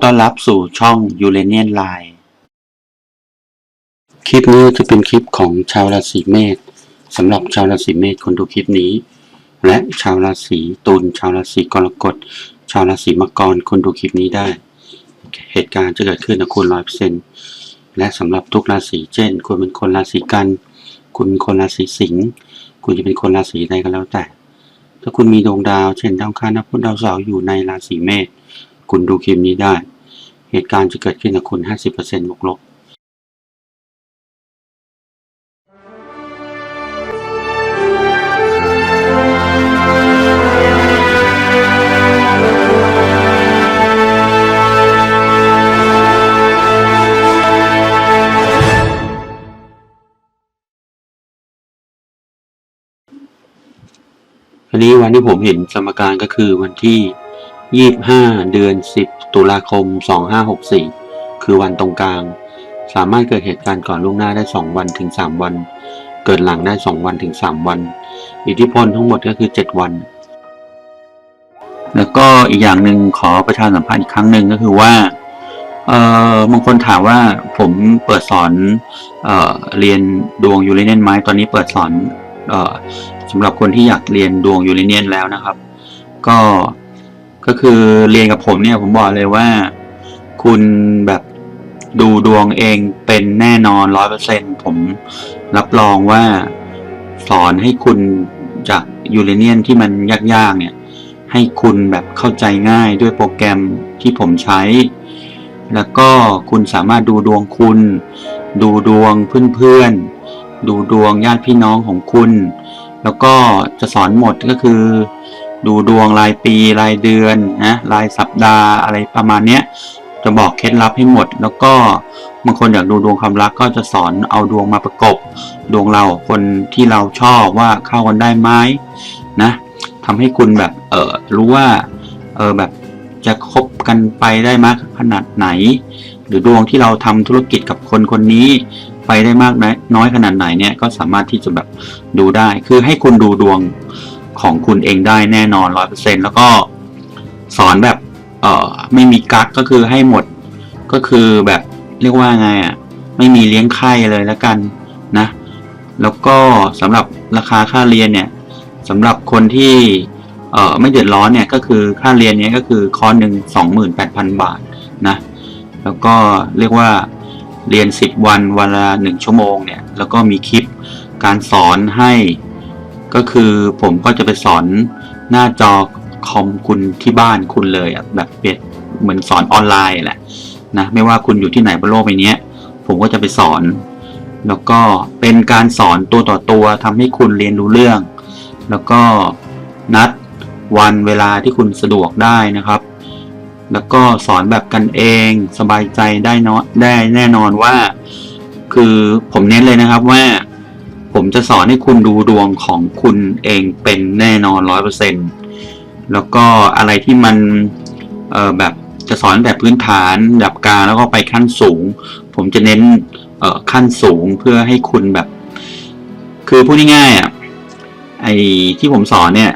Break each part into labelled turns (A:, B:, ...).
A: อต้อนรับสู่ช่อง u r a n i a n Line คลิปนี้จะเป็นคลิปของชาวราศีเมษสำหรับชาวราศีเมษคนดูคลิปนี้ และชาวราศีตุลชาวราศีกรกฎ ชาวราศีมังกรคนดูคลิปนี้ได้ เหตุการณ์จะเกิดขึ้นกับคุณร้อยเปอร์เซ็นต์และสำหรับทุกราศีเช่น คุณเป็นคนราศีกัน คุณเป็นคนราศีสิงห์คุณจะเป็นคนราศีใดก็แล้วแต่ ถ้าคุณมีดวงดาว เช่นดาวคานับพุธดาวเสาร์อยู่ในราศีเมษคุณดูคลิปนี้ได้ เหตุการณ์จะเกิดขึ้นกับคุณ 50%บวกลบอันนี้วันที่ผมเห็นสมการก็คือวันที่ 25เดือน10ตุลาคม2564คือวันตรงกลาง สามารถเกิดเหตุการณ์ก่อนล่วงหน้าได้2วันถึง3วัน เกิดหลังได้2วันถึง3วัน อิทธิพลทั้งหมดก็คือ7วัน แล้วก็อีกอย่างหนึ่งขอประชาสัมพันธ์อีกครั้งหนึ่งก็คือว่าเอ่อบางคนถามว่าผมเปิดสอนเอ่อเรียนดวงยูเรเนียนไหมตอนนี้เปิดสอนเอ่อสำหรับคนที่อยากเรียนดวงยูเรเนียนแล้วนะครับ ก็ ก็คือเรียนกับผมเนี่ยผมบอกเลยว่า คุณแบบดูดวงเองเป็นแน่นอนร้อยเปอร์เซ็นผมรับรองว่าสอนให้คุณจากยูเรเนียนที่มันยากๆเนี่ย ให้คุณแบบเข้าใจง่ายด้วยโปรแกรมที่ผมใช้ แล้วก็คุณสามารถดูดวงคุณ ดูดวงเพื่อนๆ ดูดวงญาติพี่น้องของคุณ แล้วก็จะสอนหมดก็คือ ดูดวงรายปีรายเดือนนะรายสัปดาห์อะไรประมาณเนี้ยจะบอกเคล็ดลับให้หมด แล้วก็บางคนอยากดูดวงความรักก็จะสอนเอาดวงมาประกบ ดวงเราคนที่เราชอบว่าเข้ากันได้ไหมนะทำให้คุณแบบเออรู้ว่าเออแบบจะคบกันไปได้มากขนาดไหน หรือดวงที่เราทำธุรกิจกับคนคนนี้ไปได้มากน้อยขนาดไหนเนี่ยก็สามารถที่จะแบบดูได้ คือให้คุณดูดวง ของคุณเองได้แน่นอนร้อยเปอร์เซ็นแล้วก็สอนแบบ เอ่อไม่มีกักก็คือให้หมด ก็คือแบบเรียกว่าไงอะ ไม่มีเลี้ยงไข้เลยแล้วกันนะ แล้วก็สำหรับราคาค่าเรียนเนี่ยสำหรับคนที่เอ่อไม่เดือดร้อนเนี่ยก็คือค่าเรียนเนี้ยก็คือคอร์สหนึ่งสองหมื่นแปดพันบาทนะ แล้วก็เรียกว่าเรียน10วันวันละ1ชั่วโมงเนี่ย แล้วก็มีคลิปการสอนให้ ก็คือผมก็จะไปสอนหน้าจอคอมคุณที่บ้านคุณเลยอะแบบเปรียบเหมือนสอนออนไลน์แหละนะไม่ว่าคุณอยู่ที่ไหนบนโลกใบนี้ผมก็จะไปสอน แล้วก็เป็นการสอนตัวต่อตัวทำให้คุณเรียนรู้เรื่อง แล้วก็นัดวันเวลาที่คุณสะดวกได้นะครับ แล้วก็สอนแบบกันเองสบายใจได้เนาะได้แน่นอนว่า คือผมเน้นเลยนะครับว่า ผมจะสอนให้คุณดูดวงของคุณเองเป็นแน่นอนร้อยเปอร์เซ็นแล้วก็อะไรที่มันเออแบบจะสอนแบบพื้นฐานระดับกลางแล้วก็ไปขั้นสูง ผมจะเน้นเออขั้นสูงเพื่อให้คุณแบบ คือพูดง่ายๆอะไอที่ผมสอนเนี่ย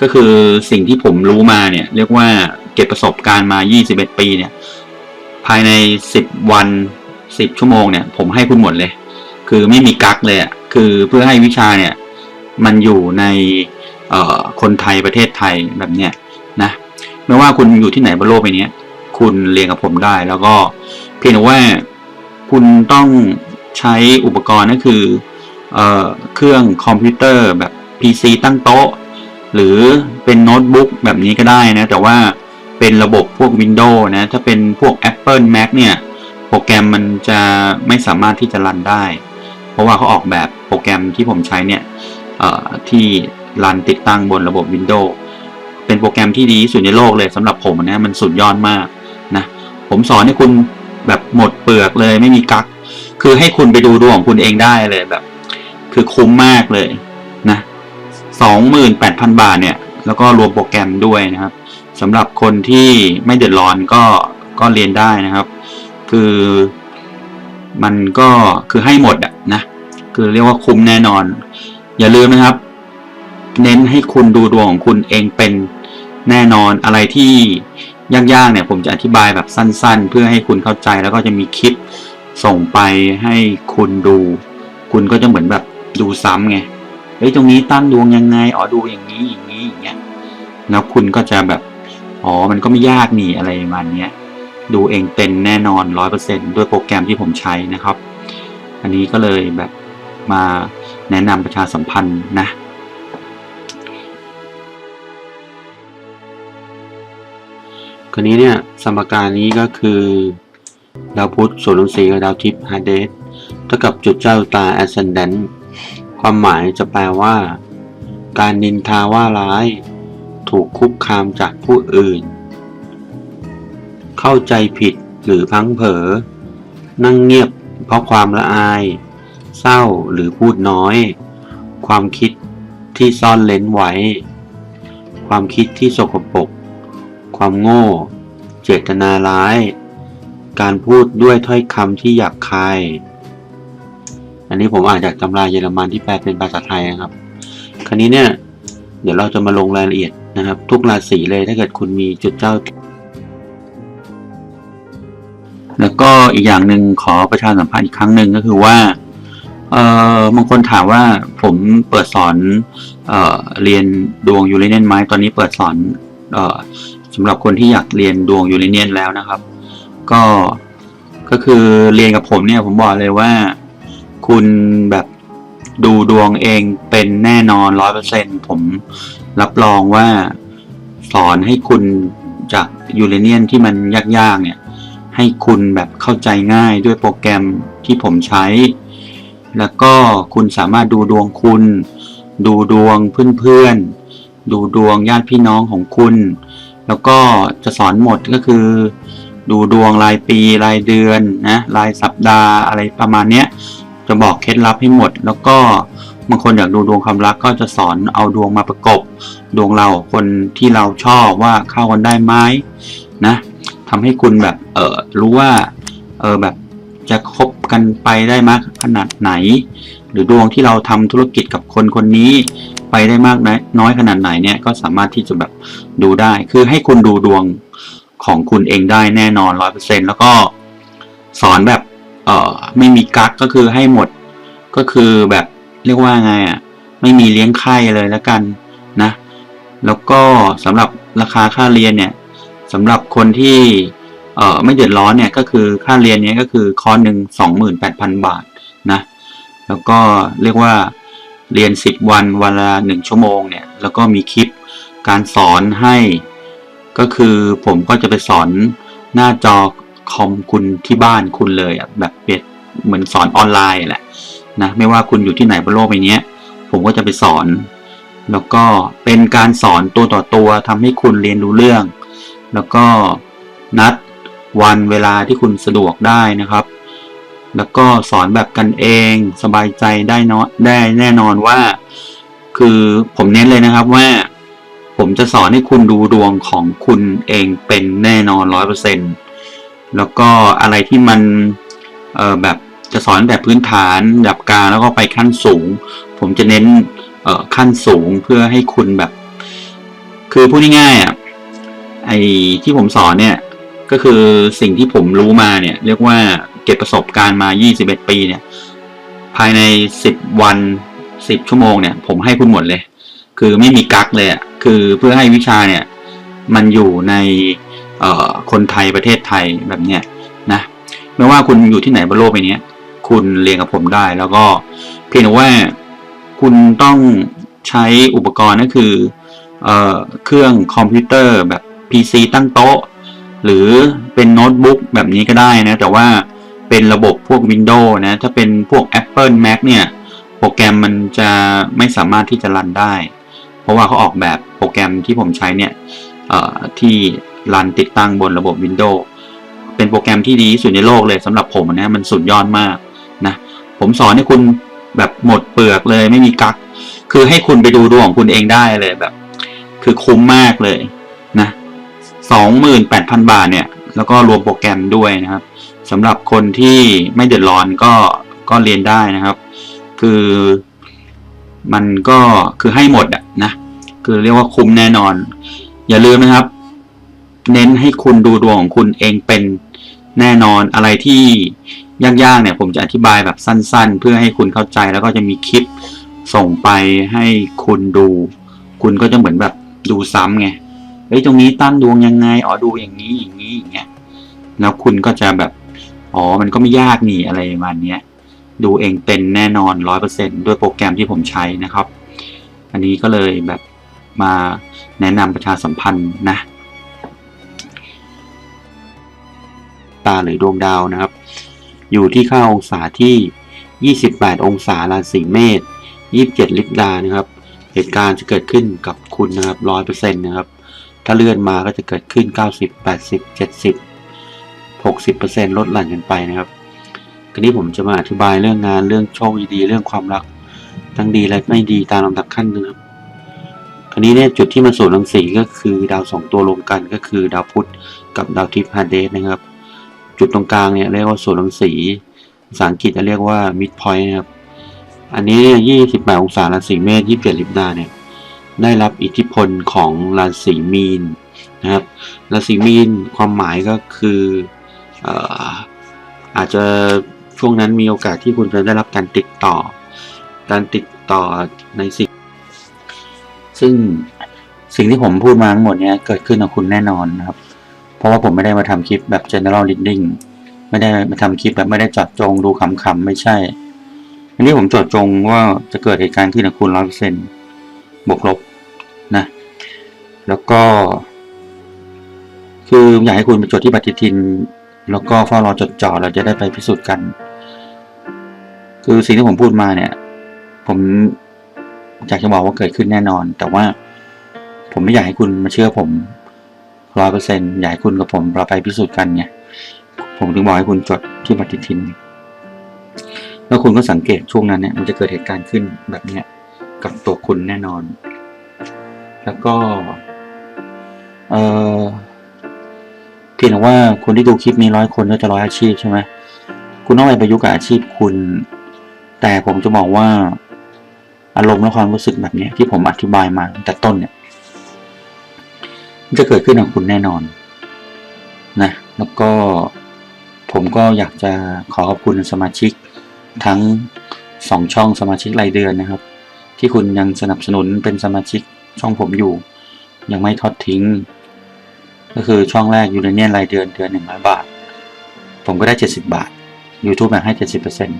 A: ก็คือสิ่งที่ผมรู้มาเนี่ยเรียกว่าเก็บประสบการณ์มา 21 ปีเนี่ย ภายใน 10 วัน 10 ชั่วโมงเนี่ย ผมให้คุณหมดเลย คือไม่มีกักเลยอะ คือเพื่อให้วิชาเนี่ยมันอยู่ในคนไทยประเทศไทยแบบเนี้ยนะไม่ว่าคุณอยู่ที่ไหนบนโลกใบนี้คุณเรียนกับผมได้ แล้วก็เพียงแต่ว่าคุณต้องใช้อุปกรณ์ก็คือเอเครื่องคอมพิวเตอร์แบบ PC ตั้งโต๊ะ หรือเป็นโน้ตบุ๊กแบบนี้ก็ได้นะ แต่ว่าเป็นระบบพวก Windows นะ ถ้าเป็นพวก Apple Mac เนี่ย โปรแกรมมันจะไม่สามารถที่จะรันได้ เพราะว่าเขาออกแบบโปรแกรมที่ผมใช้เนี่ยที่รันติดตั้งบนระบบ Windows เป็นโปรแกรมที่ดีที่สุดในโลกเลยสำหรับผมนะมันสุดยอดมากนะผมสอนให้คุณแบบหมดเปลือกเลยไม่มีกักคือให้คุณไปดูดวงของคุณเองได้เลยแบบ คือคุ้มมากเลยนะสองหมื่นแปดพันบาทเนี่ย แล้วก็รวมโปรแกรมด้วยนะครับสำหรับคนที่ไม่เดือดร้อนก็ก็เรียนได้นะครับ คือ มันก็คือให้หมดอะนะ คือเรียกว่าคุ้มแน่นอน อย่าลืมนะครับ เน้นให้คุณดูดวงของคุณเองเป็นแน่นอนอะไรที่ยากๆเนี่ยผมจะอธิบายแบบสั้น ๆ เพื่อให้คุณเข้าใจแล้วก็จะมีคลิปส่งไปให้คุณดู คุณก็จะเหมือนแบบดูซ้ำไงเฮ้ยตรงนี้ตั้งดวงยังไงอ๋อดูอย่างนี้อย่างนี้อย่างเงี้ยแล้วคุณก็จะแบบอ๋อมันก็ไม่ยากนี่อะไรประมาณเนี้ย ดูเองเป็นแน่นอนร้อยเปอร์เซ็นด้วยโปรแกรมที่ผมใช้นะครับ อันนี้ก็เลยแบบมาแนะนำประชาสัมพันธ์นะคราวนี้เนี่ยสมการนี้ก็คือดาวพุธส่วนรังสีกับดาวทิพย์ไฮเดสเท่ากับจุดเจ้าตา ascendant ความหมายจะแปลว่า การนินทาว่าร้าย ถูกคุกคามจากผู้อื่น เข้าใจผิดหรือพังเผลอนั่งเงียบเพราะความละอาย เศร้าหรือพูดน้อย ความคิดที่ซ่อนเล้นไว้ ความคิดที่สกปรกความโง่ เจตนาร้าย การพูดด้วยถ้อยคำที่หยาบคาย อันนี้ผมอ่านจากตำราเยอรมันที่แปลเป็นภาษาไทยนะครับ คราวนี้เนี่ย เดี๋ยวเราจะมาลงรายละเอียดนะครับ ทุกราศีเลยถ้าเกิดคุณมีจุดเจ้า แล้วก็อีกอย่างหนึ่งขอประชาสัมพันธ์อีกครั้งหนึ่งก็คือว่าเอ่อบางคนถามว่าผมเปิดสอนเอ่อเรียนดวงยูเรเนียนไหมตอนนี้เปิดสอนเอ่อสำหรับคนที่อยากเรียนดวงยูเรเนียนแล้วนะครับ ก็ก็คือเรียนกับผมเนี่ยผมบอกเลยว่า คุณแบบดูดวงเองเป็นแน่นอนร้อยเปอร์เซ็นผมรับรองว่าสอนให้คุณจากยูเรเนียนที่มันยากๆเนี่ย ให้คุณแบบเข้าใจง่ายด้วยโปรแกรมที่ผมใช้ แล้วก็คุณสามารถดูดวงคุณ ดูดวงเพื่อนๆ ดูดวงญาติพี่น้องของคุณ แล้วก็จะสอนหมดก็คือ ดูดวงรายปีรายเดือนนะรายสัปดาห์อะไรประมาณเนี้ยจะบอกเคล็ดลับให้หมด แล้วก็บางคนอยากดูดวงความรักก็จะสอนเอาดวงมาประกบ ดวงเราคนที่เราชอบว่าเข้ากันได้ไหมนะ ทำให้คุณแบบเออรู้ว่าเออแบบจะคบกันไปได้มากขนาดไหน หรือดวงที่เราทำธุรกิจกับคนคนนี้ไปได้มากน้อยขนาดไหนเนี่ยก็สามารถที่จะแบบดูได้ คือให้คุณดูดวงของคุณเองได้แน่นอนร้อยเปอร์เซ็นแล้วก็สอนแบบเอ่อไม่มีกักก็คือให้หมดก็คือแบบเรียกว่าไงอะไม่มีเลี้ยงไข้เลยแล้วกันนะ แล้วก็สำหรับราคาค่าเรียนเนี่ย สำหรับคนที่เอ่อไม่เดือดร้อนเนี่ยก็คือค่าเรียนเนี้ยก็คือคอร์สหนึ่งสองหมื่นแปดพันบาทนะแล้วก็เรียกว่าเรียนสิบวันวันละหนึ่งชั่วโมงเนี่ยแล้วก็มีคลิปการสอนให้ ก็คือผมก็จะไปสอนหน้าจอคอมคุณที่บ้านคุณเลยอะแบบเปรียบเหมือนสอนออนไลน์แหละนะไม่ว่าคุณอยู่ที่ไหนบนโลกใบนี้ผมก็จะไปสอน แล้วก็เป็นการสอนตัวต่อตัวทำให้คุณเรียนรู้เรื่อง แล้วก็นัดวันเวลาที่คุณสะดวกได้นะครับ แล้วก็สอนแบบกันเองสบายใจได้เนาะได้แน่นอนว่า คือผมเน้นเลยนะครับว่า ผมจะสอนให้คุณดูดวงของคุณเองเป็นแน่นอนร้อยเปอร์เซ็นแล้วก็อะไรที่มันเออแบบจะสอนแบบพื้นฐานดับกลางแล้วก็ไปขั้นสูง ผมจะเน้นเออขั้นสูงเพื่อให้คุณแบบ คือพูดง่ายๆอะ ไอ้ที่ผมสอนเนี่ย ก็คือสิ่งที่ผมรู้มาเนี่ย เรียกว่าเก็บประสบการณ์มา 21 ปีเนี่ย ภายใน 10 วัน 10 ชั่วโมงเนี่ย ผมให้คุณหมดเลย คือไม่มีกักเลยอะคือเพื่อให้วิชาเนี่ย มันอยู่ในคนไทยประเทศไทยแบบเนี้ยนะไม่ว่าคุณอยู่ที่ไหนบนโลกใบนี้คุณเรียนกับผมได้ แล้วก็เพียงแต่ว่าคุณต้องใช้อุปกรณ์ก็คือเอเครื่องคอมพิวเตอร์แบบ PC ตั้งโต๊ะ หรือเป็นโน้ตบุ๊กแบบนี้ก็ได้นะ แต่ว่าเป็นระบบพวก Windows นะ ถ้าเป็นพวก Apple Mac เนี่ย โปรแกรมมันจะไม่สามารถที่จะรันได้ เพราะว่าเขาออกแบบโปรแกรมที่ผมใช้เนี่ยที่รันติดตั้งบนระบบ Windows เป็นโปรแกรมที่ดีที่สุดในโลกเลยสำหรับผมนะมันสุดยอดมากนะผมสอนให้คุณแบบหมดเปลือกเลยไม่มีกัก คือให้คุณไปดูดวงของคุณเองได้เลยแบบ คือคุ้มมากเลย นะสองหมื่นแปดพันบาทเนี่ย แล้วก็รวมโปรแกรมด้วยนะครับสำหรับคนที่ไม่เดือดร้อนก็ก็เรียนได้นะครับ คือมันก็คือให้หมดอะนะ คือเรียกว่าคุ้มแน่นอน อย่าลืมนะครับ เน้นให้คุณดูดวงของคุณเองเป็นแน่นอนอะไรที่ยากๆเนี่ยผมจะอธิบายแบบสั้น ๆ เพื่อให้คุณเข้าใจแล้วก็จะมีคลิปส่งไปให้คุณดู คุณก็จะเหมือนแบบดูซ้ำไง ฮ้ยตรงนี้ตั้งดวงยังไงอ๋อดูอย่างนี้อย่างนี้อย่างเงี้ยแล้วคุณก็จะแบบอ๋อมันก็ไม่ยากนี่อะไรประมาณเนี้ยดูเองเป็นแน่นอนร้อยเปอร์เซ็นด้วยโปรแกรมที่ผมใช้นะครับ อันนี้ก็เลยแบบมาแนะนำประชาสัมพันธ์นะ ตาหรือดวงดาวนะครับ อยู่ที่ค่าองศาที่ 28 องศาราศีเมษ27 ลิบดานะครับ เหตุการณ์จะเกิดขึ้นกับคุณนะครับ100%นะครับ ถ้าเลื่อนมาก็จะเกิดขึ้น 90 80 70 60%ลดหลั่นกันไปนะครับคราวนี้ผมจะมาอธิบายเรื่องงานเรื่องโชคดีเรื่องความรัก ทั้งดีและไม่ดีตามลำดับขั้นนะครับคราวนี้เนี่ยจุดที่มันสูญรังสีก็คือดาวสองตัวรวมกันก็คือดาวพุธกับดาวทิพย์ฮาเดสนะครับ จุดตรงกลางเนี่ยเรียกว่าสูญรังสีภาษาอังกฤษจะเรียกว่า mid point นะครับ อันนี้เนี่ย28องศาราศีเมษ27ลิบดาเนี่ย ได้รับอิทธิพลของราศีมีนนะครับราศีมีนความหมายก็คือออาจจะช่วงนั้นมีโอกาสที่คุณจะได้รับการติดต่อ การติดต่อในสิ่ง ซึ่งสิ่งที่ผมพูดมาทั้งหมดเนี้ยเกิดขึ้นกับคุณแน่นอนนะครับ เพราะว่าผมไม่ได้มาทำคลิปแบบ general reading ไม่ได้มาทำคลิปแบบไม่ได้จัดจงดูขำๆไม่ใช่ อันนี้ผมเจดจงว่าจะเกิดเหตุการณ์ขึ้นกับคุณร้อยเปอร์เซ็นบวกลบ แล้วก็ คืออยากให้คุณไปจดที่ปฏิทิน แล้วก็เฝ้ารอจดจ่อเราจะได้ไปพิสูจน์กัน คือสิ่งที่ผมพูดมาเนี่ย ผมอยากจะบอกว่าเกิดขึ้นแน่นอน แต่ว่าผมไม่อยากให้คุณมาเชื่อผมร้อยเปอร์เซ็นอยากให้คุณกับผมเราไปพิสูจน์กันไงผมถึงบอกให้คุณจดที่ปฏิทิน แล้วคุณก็สังเกตช่วงนั้นเนี่ยมันจะเกิดเหตุการณ์ขึ้นแบบเนี้ยกับตัวคุณแน่นอน แล้วก็ เออเพียงแต่ว่าคนที่ดูคลิปนี้ร้อยคนก็จะร้อยอาชีพใช่ไหมคุณต้องไปประยุกต์กับอาชีพคุณ แต่ผมจะบอกว่า อารมณ์และความรู้สึกแบบเนี้ยที่ผมอธิบายมาตั้งแต่ต้นเนี่ยจะเกิดขึ้นกับคุณแน่นอนนะแล้วก็ผมก็อยากจะขอขอบคุณสมาชิกทั้งสองช่องสมาชิกรายเดือนนะครับ ที่คุณยังสนับสนุนเป็นสมาชิกช่องผมอยู่ ยังไม่ทอดทิ้ง ก็คือช่องแรกยูเรเนียนรายเดือนเดือนหนึ่งร้อยบาท ผมก็ได้เจ็ดสิบบาท YouTube แบ่งให้เจ็ดสิบเปอร์เซ็น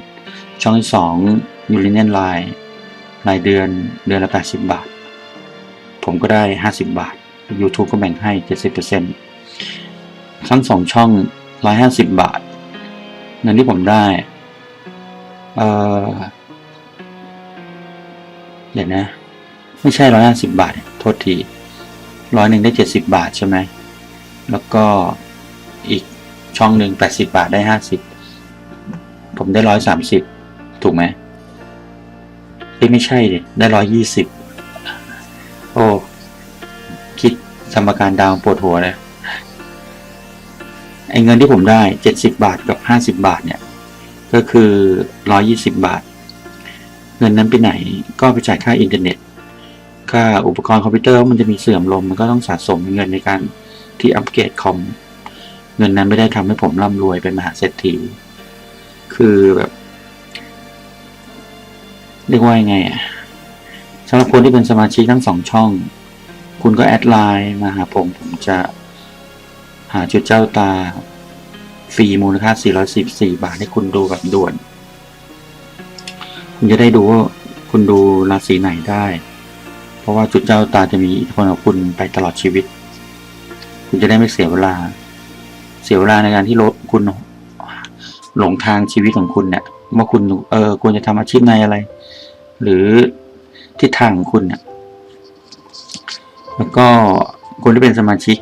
A: ช่องที่สองยูเรเนียนไลน์รายเดือนเดือนละแปดสิบบาท ผมก็ได้ห้าสิบบาท YouTube ก็แบ่งให้เจ็ดสิบเปอร์เซ็นทั้งสองช่องร้อยห้าสิบบาท เงินที่ผมได้ เออเดี๋ยวนะ ไม่ใช่ร้อยห้าสิบบาท โทษที ร้อยหนึ่งได้เจ็ดสิบบาทใช่ไหม แล้วก็อีกช่องหนึ่งแปดสิบาทได้ห้าสิบผมได้ร้อยสามสิบถูกไหมเอ้ยไม่ใช่ดิได้ร้อยยี่สิบโอ้ คิดสมการดาวปวดหัวเลยไอ้เงินที่ผมได้เจ็ดสิบาทกับห้าสิบาทเนี่ย ก็คือร้อยี่สิบาท เงินนั้นไปไหนก็ไปจ่ายค่าอินเทอร์เน็ต ค่าอุปกรณ์คอมพิวเตอร์มันจะมีเสื่อมลงมันก็ต้องสะสมเงินในการที่อัปเกรดคอมเงินนั้นไม่ได้ทำให้ผมร่ำรวยเป็นมหาเศรษฐี คือแบบเรียกว่ายังไงอะสำหรับคนที่เป็นสมาชิกทั้งสองช่อง คุณก็แอดไลน์มาหาผม ผมจะหาจุดเจ้าตาฟรีมูลค่า 414 บาทให้คุณดูแบบด่วน คุณจะได้ดูว่าคุณดูราศีไหนได้ เพราะว่าจุดเจ้าตาจะมีอิทธิพลกับคุณไปตลอดชีวิต คุณจะได้ไม่เสียเวลา เสียเวลาในการที่รถคุณหลงทางชีวิตของคุณเนี่ยว่าคุณเออควรจะทำอาชีพในอะไร หรือทิศทางของคุณเนี่ยแล้วก็คนที่เป็นสมาชิก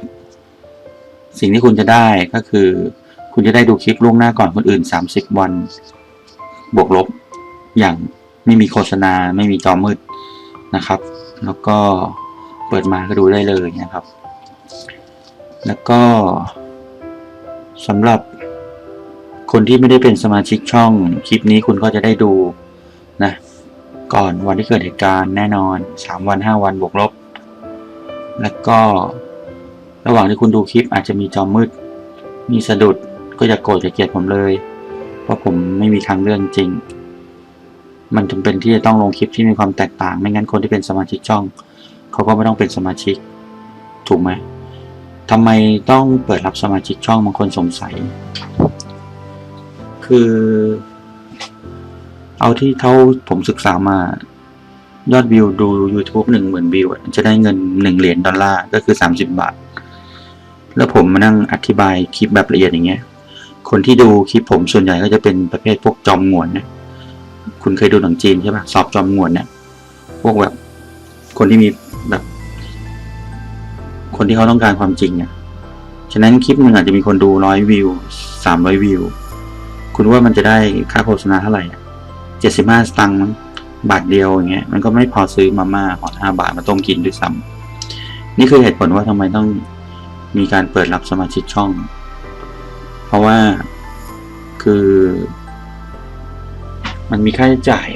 A: สิ่งที่คุณจะได้ก็คือ คุณจะได้ดูคลิปล่วงหน้าก่อนคนอื่น 30 วัน บวกลบ อย่างไม่มีโฆษณาไม่มีจอมืดนะครับ แล้วก็เปิดมาก็ดูได้เลยนะครับ แล้วก็สำหรับคนที่ไม่ได้เป็นสมาชิกช่องคลิปนี้คุณก็จะได้ดูนะก่อนวันที่เกิดเหตุการณ์แน่นอน 3 วัน 5 วันบวกลบ แล้วก็ระหว่างที่คุณดูคลิปอาจจะมีจอมืด มีสะดุดก็อย่าโกรธอย่าเกลียดผมเลย เพราะผมไม่มีทางเลือกจริง มันจำเป็นที่จะต้องลงคลิปที่มีความแตกต่าง ไม่งั้นคนที่เป็นสมาชิกช่อง เขาก็ไม่ต้องเป็นสมาชิก ถูกไหมทำไมต้องเปิดรับสมาชิกช่องบางคนสงสัย คือ เอาที่เท่าผมศึกษามายอดวิวดู YouTube หนึ่งหมื่นวิวจะได้เงินหนึ่งเหรียญดอลลาร์ ก็คือสามสิบบาท แล้วผมมานั่งอธิบายคลิปแบบละเอียดอย่างเงี้ย คนที่ดูคลิปผมส่วนใหญ่ก็จะเป็นประเภทพวกจอมงวนนะ คุณเคยดูหนังจีนใช่ปะสอบจอมงวนเนี่ยพวกแบบคนที่มีแบบ คนที่เขาต้องการความจริงเนี่ยฉะนั้นคลิปหนึ่งอาจจะมีคนดูร้อยวิวสามร้อยวิว คุณว่ามันจะได้ค่าโฆษณาเท่าไหร่เจ็ดสิบห้าสตังค์บาทเดียวอย่างเงี้ยมันก็ไม่พอซื้อมาม่าห่อห้าบาทมาต้มกินด้วยซ้ำนี่คือเหตุผลว่าทำไมต้องมีการเปิดรับสมาชิกช่อง เพราะว่าคือ มันมีค่าใช้จ่าย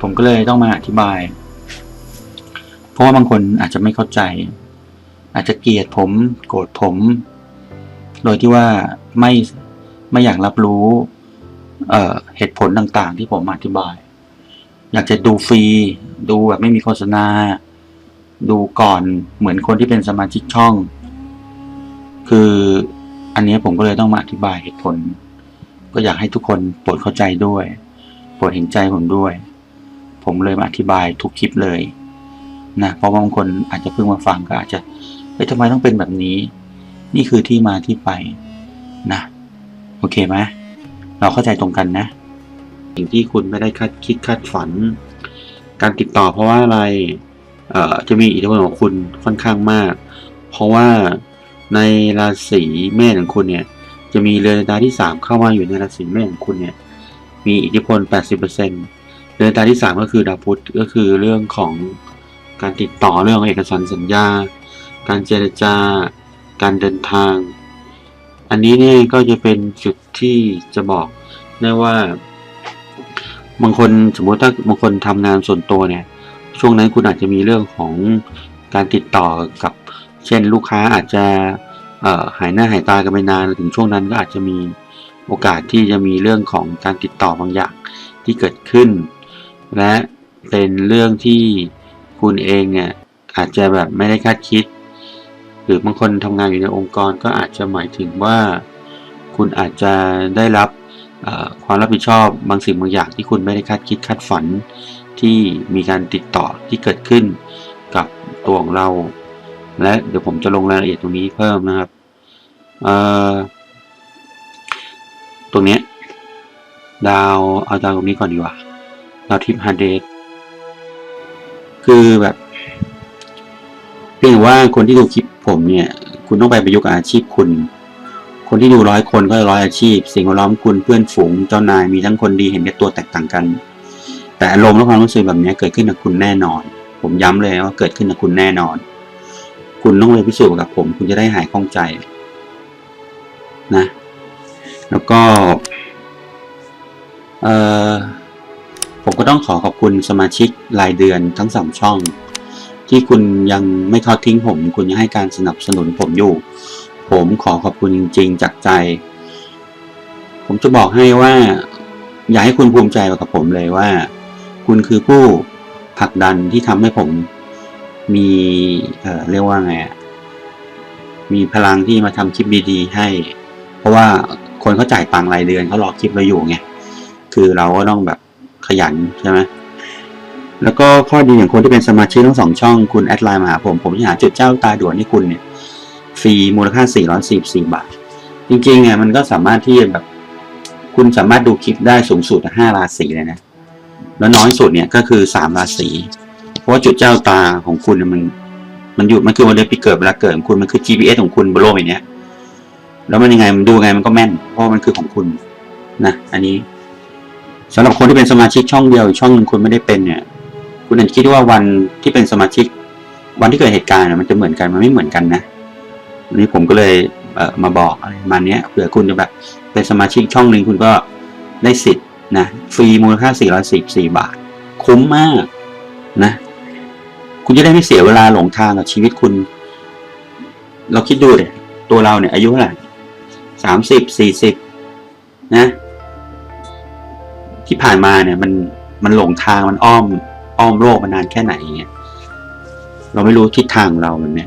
A: ผมก็เลยต้องมาอธิบาย เพราะว่าบางคนอาจจะไม่เข้าใจ อาจจะเกลียดผม โกรธผม โดยที่ว่าไม่ไม่อยากรับรู้เเหตุผลต่างๆ ที่ผมอธิบาย อยากจะดูฟรี ดูแบบไม่มีโฆษณา ดูก่อนเหมือนคนที่เป็นสมาชิกช่อง คืออันนี้ผมก็เลยต้องมาอธิบายเหตุผล ก็อยากให้ทุกคนโปรดเข้าใจด้วย โปรดเห็นใจผมด้วย ผมเลยมาอธิบายทุกคลิปเลยนะเพราะบางคนอาจจะเพิ่งมาฟังก็อาจจะเฮ้ยทำไมต้องเป็นแบบนี้ นี่คือที่มาที่ไปนะ โอเคไหมเราเข้าใจตรงกันนะ สิ่งที่คุณไม่ได้คาดคิดคาดฝัน การติดต่อเพราะว่าอะไรเอ่อจะมีอิทธิพลของคุณค่อนข้างมาก เพราะว่าในราศีเมษของคุณเนี่ย จะมีเรือนดาที่สามเข้ามาอยู่ในราศีเมษของคุณเนี่ยมีอิทธิพล 80%เรือนดาที่สามก็คือดาวพุธก็คือเรื่องของการติดต่อเรื่องของเอกสารสัญญา การเจรจา การเดินทาง อันนี้เนี่ยก็จะเป็นจุดที่จะบอกได้ว่า บางคนสมมติถ้าบางคนทำงานส่วนตัวเนี่ย ช่วงนั้นคุณอาจจะมีเรื่องของการติดต่อกับ เช่นลูกค้าอาจจะ หายหน้าหายตากันไปนานถึงช่วงนั้นก็อาจจะมีโอกาสที่จะมีเรื่องของการติดต่อบางอย่างที่เกิดขึ้น และเป็นเรื่องที่คุณเองเนี่ยอาจจะแบบไม่ได้คาดคิด หรือบางคนทำงานอยู่ในองค์กรก็อาจจะหมายถึงว่า คุณอาจจะได้รับความรับผิดชอบบางสิ่งบางอย่างที่คุณไม่ได้คาดคิดคาดฝันที่มีการติดต่อที่เกิดขึ้นกับตัวของเรา และเดี๋ยวผมจะลงรายละเอียดตรงนี้เพิ่มนะครับตรงนี้ดาวเอาดาวตรงนี้ก่อนดีกว่าดาวทิพย์ฮาร์เดสคือแบบเพียงว่าคนที่ดูคลิปผมเนี่ย คุณต้องไปประยุกต์อาชีพคุณ คนที่ดูร้อยคนก็ร้อยอาชีพ สิ่งแวดล้อมคุณเพื่อนฝูงเจ้านายมีทั้งคนดีเห็นแก่ตัวแตกต่างกัน แต่อารมณ์และความรู้สึกแบบนี้เกิดขึ้นกับคุณแน่นอน ผมย้ำเลยว่าเกิดขึ้นกับคุณแน่นอน คุณต้องไปพิสูจน์กับผม คุณจะได้หายข้องใจนะ แล้วก็เออผมก็ต้องขอขอบคุณสมาชิกรายเดือนทั้งสามช่อง ที่คุณยังไม่ทอดทิ้งผม คุณยังให้การสนับสนุนผมอยู่ ผมขอขอบคุณจริง ๆ จากใจ ผมจะบอกให้ว่า อยากให้คุณภูมิใจกับผมเลยว่า คุณคือผู้ผลักดันที่ทำให้ผม มีเอ่อเรียกว่าไงมีพลังที่มาทำคลิปดีๆให้ เพราะว่าคนเขาจ่ายตังรายเดือนเขารอคลิปเราอยู่ไงคือเราก็ต้องแบบขยันใช่ไหมแล้วก็ข้อดีอย่างคนที่เป็นสมาชิกทั้งสองช่องคุณแอดไลน์มาหาผมผมจะหาจุดเจ้าตาด่วนให้คุณเนี่ยฟรีมูลค่า 444 บาท จริงๆอะมันก็สามารถที่แบบ คุณสามารถดูคลิปได้สูงสุด5ราศีเลยนะ แล้วน้อยสุดเนี่ยก็คือ 3 ราศี เพราะจุดเจ้าตาของคุณมัน มันอยู่มันคือวันเดือนปีเกิดเวลาเกิดของคุณมันคือ GPS ของคุณบนโลกใบเนี้ยแล้วมันยังไงมันดูไงมันก็แม่น เพราะมันคือของคุณนะอันนี้สำหรับคนที่เป็นสมาชิกช่องเดียวช่องหนึ่งคุณไม่ได้เป็นเนี่ย คุณอาจจะคิดว่าวันที่เป็นสมาชิก วันที่เกิดเหตุการณ์มันจะเหมือนกันมันไม่เหมือนกันนะนนี้ผมก็เลยเมาบอกอะไรมาเนี้ยเผื่อคุณจะแบบเป็นสมาชิกช่องหนึ่งคุณก็ได้สิทธิ์นะฟรีมูลค่า 444 บาท คุ้มมากนะ คุณจะได้ไม่เสียเวลาหลงทางกับชีวิตคุณ เราคิดดูเด็ตัวเราเนี่ยอายุเท่าไหร่สามสิบสี่สิบนะ ที่ผ่านมาเนี่ย มันมันหลงทางมันอ้อม อ้อมโลกมานานแค่ไหนเงี้ยเราไม่รู้ทิศทางเราแบบนี้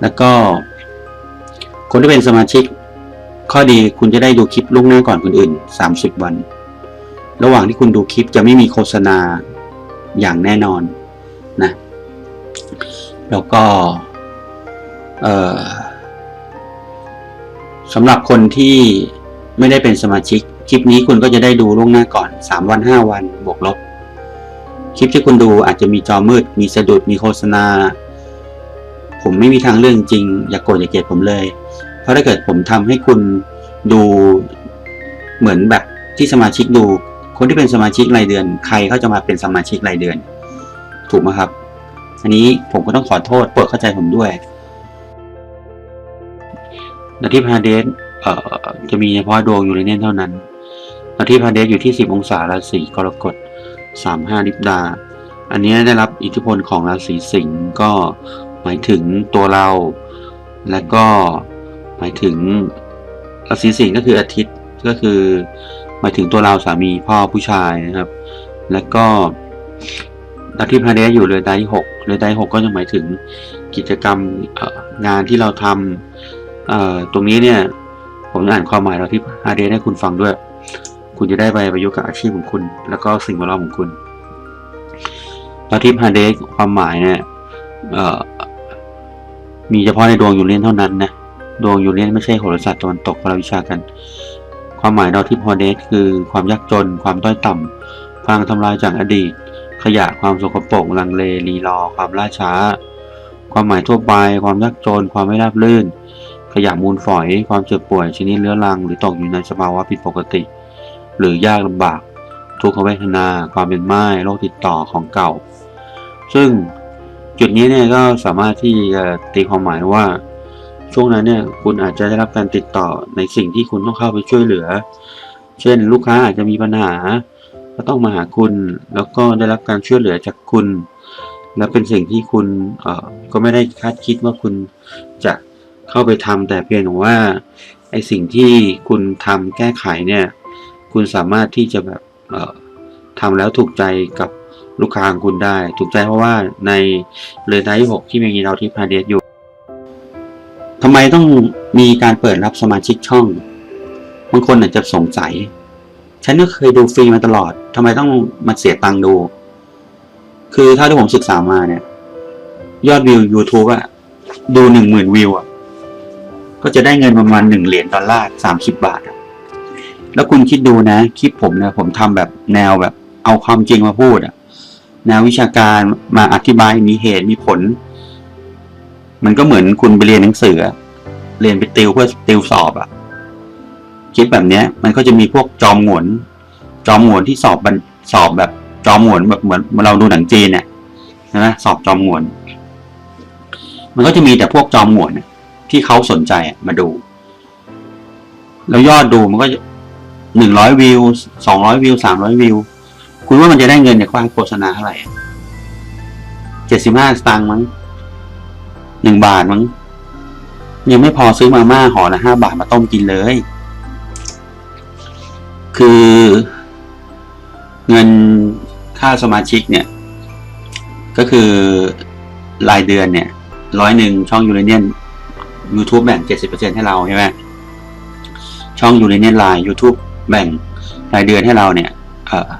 A: แล้วก็ คนที่เป็นสมาชิก ข้อดีคุณจะได้ดูคลิปล่วงหน้าก่อนคนอื่นสามสิบวัน ระหว่างที่คุณดูคลิปจะไม่มีโฆษณาอย่างแน่นอน แล้วก็สำหรับคนที่ไม่ได้เป็นสมาชิก คลิปนี้คุณก็จะได้ดูล่วงหน้าก่อนสามวันห้าวันบวกลบ คลิปที่คุณดูอาจจะมีจอมืด มีสะดุดมีโฆษณา ผมไม่มีทางเรื่องจริง อย่ากโกรธอย่าเกลียดผมเลย เพราะถ้าเกิดผมทำให้คุณดูเหมือนแบบที่สมาชิกดู คนที่เป็นสมาชิกรายเดือน ใครเขาจะมาเป็นสมาชิกรายเดือน ถูกไหมครับ อันนี้ผมก็ต้องขอโทษโปรดเข้าใจผมด้วยนาทีพาเดสเอ่อจะมีเฉพาะดวงอยูเรเนียนเท่านั้นนาทีพาเดสอยู่ที่ 10 องศาราศีกรกฎ35ลิบดา อันนี้ได้รับอิทธิพลของราศีสิงห์ก็หมายถึงตัวเรา และก็หมายถึงราศีสิงห์ก็คืออาทิตย์ก็คือ หมายถึงตัวเราสามีพ่อผู้ชายนะครับ แล้วก็ อาทิตย์พาเดสอยู่เรือนใดที่หกเรือนใดหกก็จะหมายถึงกิจกรรมงานที่เราทำตรงนี้เนี่ยผมจะอ่านความหมายเราที่พาเดสให้คุณฟังด้วย คุณจะได้ไปประยุกต์กับอาชีพของคุณ แล้วก็สิ่งแวดล้อมของคุณเราที่พาเดสความหมายเนี่ยมีเฉพาะในดวงยูเรียนเท่านั้นนะดวงยูเรียนไม่ใช่โหราศาสตร์ตะวันตกพระวิชากัน ความหมายเราที่พอเดสคือความยากจน ความด้อยต่ำพลังทำลายจากอดีต ขยะความสกปรกลังเลรีรอ ความล่าช้า ความหมายทั่วไป ความยากจน ความไม่ราบรื่น ขยะมูลฝอย ความเจ็บป่วยชนิดเรื้อรัง หรือตกอยู่ในสภาวะผิดปกติ หรือยากลำบาก ทุกขเวทนา ความเป็นไม้โรคติดต่อของเก่า ซึ่งจุดนี้เนี่ยก็สามารถที่จะตีความหมายว่า ช่วงนั้นเนี่ยคุณอาจจะได้รับการติดต่อในสิ่งที่คุณต้องเข้าไปช่วยเหลือ เช่น ลูกค้าอาจจะมีปัญหา ก็ต้องมาหาคุณ แล้วก็ได้รับการช่วยเหลือจากคุณ และเป็นสิ่งที่คุณเอ่อก็ไม่ได้คาดคิดว่าคุณจะเข้าไปทำแต่เพียงว่าไอสิ่งที่คุณทำแก้ไขเนี่ย คุณสามารถที่จะแบบเอ่อทำแล้วถูกใจกับลูกค้าของคุณได้ ถูกใจเพราะว่าในเรือนไทยหกที่มีเราที่พาเดสอยู่ทำไมต้องมีการเปิดรับสมาชิกช่อง บางคนอาจจะสงสัย ฉันก็เคยดูฟรีมาตลอดทำไมต้องมาเสียตังค์ดู คือถ้าที่ผมศึกษามาเนี่ย ยอดวิว YouTube อะดูหนึ่งหมื่นวิวอะก็จะได้เงินประมาณหนึ่งเหรียญดอลลาร์สามสิบบาทอะแล้วคุณคิดดูนะ คลิปผมเนี่ยผมทำแบบแนวแบบ เอาความจริงมาพูดอะแนววิชาการมาอธิบายมีเหตุมีผล มันก็เหมือนคุณไปเรียนหนังสือ เรียนไปติวเพื่อติวสอบอะ ลิปแบบเนี้ย มันก็จะมีพวกจอมหงวนจอมหงวนที่สอบบันสอบแบบจอมหงวนแบบเหมือนเราดูหนังจีนเนี่ยนะสอบจอมหงวนมันก็จะมีแต่พวกจอมหงวนเนี่ยที่เขาสนใจมาดู แล้วยอดดูมันก็หนึ่งร้อยวิวสองร้อยวิวสามร้อยวิว คุณว่ามันจะได้เงินจากการโฆษณาเท่าไหร่เจ็ดสิบห้าสตางค์มั้งหนึ่งบาทมั้งยังไม่พอซื้อมาม่าห่อละห้าบาทมาต้มกินเลย คือเงินค่าสมาชิกเนี่ย ก็คือรายเดือนเนี่ยร้อยหนึ่งช่องยูเรเนียน YouTube แบ่งเจ็ดสิบเปอร์เซ็นให้เราใช่ไหมช่องยูเรเนียนไลน์ YouTube แบ่งรายเดือนให้เราเนี่ยเอ่อ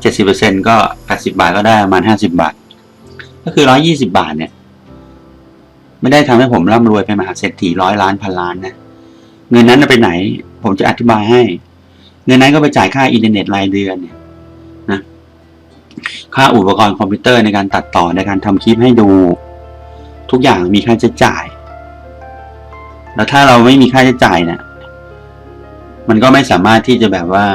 A: เจ็ดสิบเปอร์เซ็นก็แปดสิบาทก็ได้ประมาณห้าสิบาท ก็คือร้อยยี่สิบาทเนี่ย ไม่ได้ทำให้ผมร่ำรวยเป็นมหาเศรษฐีร้อยล้านพันล้านนะ เงินนั้นไปไหน ผมจะอธิบายให้ เงินนั้นก็ไปจ่ายค่าอินเทอร์เน็ตรายเดือนเนี่ยนะค่าอุปกรณ์คอมพิวเตอร์ในการตัดต่อในการทำคลิปให้ดู ทุกอย่างมีค่าใช้จ่าย แล้วถ้าเราไม่มีค่าใช้จ่ายเนี่ยมันก็ไม่สามารถที่จะแบบว่า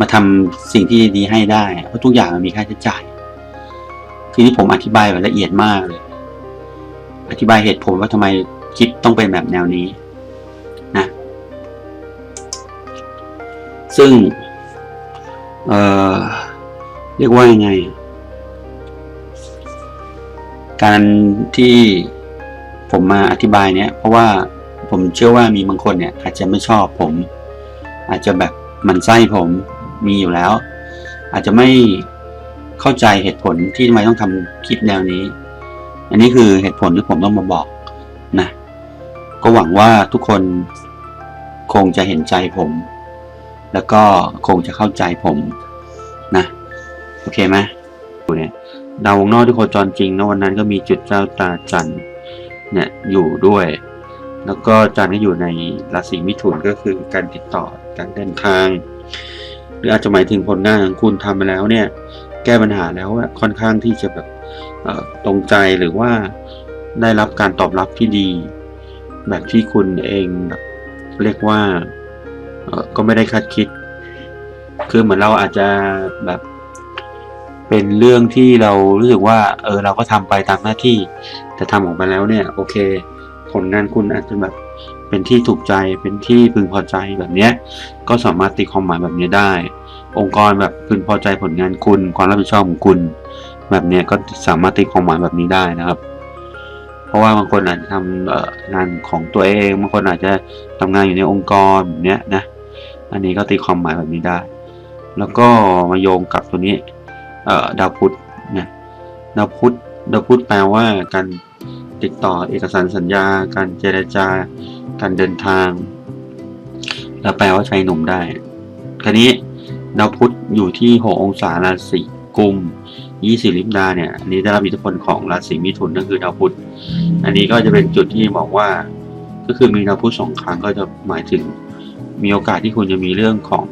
A: มาทำสิ่งที่ดีให้ได้เพราะทุกอย่างมันมีค่าใช้จ่ายทีนี้ผมอธิบายแบบละเอียดมากเลย อธิบายเหตุผลว่าทำไมคลิปต้องเป็นแบบแนวนี้ ซึ่งเเรียกว่ายังไง การที่ผมมาอธิบายเนี้ยเพราะว่าผมเชื่อว่ามีบางคนเนี่ย อาจจะไม่ชอบผม อาจจะแบบมันไส้ผมมีอยู่แล้ว อาจจะไม่เข้าใจเหตุผลที่ทำไมต้องทำคลิปแนวนี้ อันนี้คือเหตุผลที่ผมต้องมาบอกนะ ก็หวังว่าทุกคนคงจะเห็นใจผม แล้วก็คงจะเข้าใจผมนะโอเคไหมดูเนี่ยดาววงนอกที่โคจรจริงนะวันนั้นก็มีจุดเจ้าตาจันทร์เนี่ยอยู่ด้วย แล้วก็จันทร์ก็อยู่ในราศีมิถุนก็คือการติดต่อการเดินทาง หรืออาจจะหมายถึงผลงานของคุณทำไปแล้วเนี่ยแก้ปัญหาแล้วค่อนข้างที่จะแบบตรงใจหรือว่าได้รับการตอบรับที่ดี แบบที่คุณเองแบบเรียกว่า ก็ไม่ได้คาดคิด คือเหมือนเราอาจจะแบบ เป็นเรื่องที่เรารู้สึกว่า เออ เราก็ทำไปตามหน้าที่ แต่ทำออกมาแล้วเนี่ย โอเค ผลงานคุณอาจจะแบบเป็นที่ถูกใจเป็นที่พึงพอใจแบบเนี้ย ก็สามารถตีความหมายแบบนี้ได้ องค์กรแบบพึงพอใจผลงานคุณ ความรับผิดชอบของคุณ แบบเนี้ยก็สามารถตีความหมายแบบนี้ได้นะครับเพราะว่าบางคนอาจจะทำงานของตัวเอง บางคนอาจจะทำงานอยู่ในองค์กรแบบเนี้ยนะ อันนี้ก็ตีความหมายแบบนี้ได้ แล้วก็มาโยงกับตัวนี้ดาวพุธเนี่ยดาวพุธดาวพุธแปลว่าการติดต่อเอกสารสัญญา การเจรจา การเดินทาง แล้วแปลว่าชายหนุ่มได้คราวนี้ดาวพุธอยู่ที่หกองศาราศีกุมยี่สิลิมดาเนี่ยอันนี้ได้รับอิทธิพลของราศีมิถุนก็คือดาวพุธ อันนี้ก็จะเป็นจุดที่บอกว่า ก็คือมีดาวพุธสองครั้งก็จะหมายถึง มีโอกาสที่คุณจะมีเรื่องของ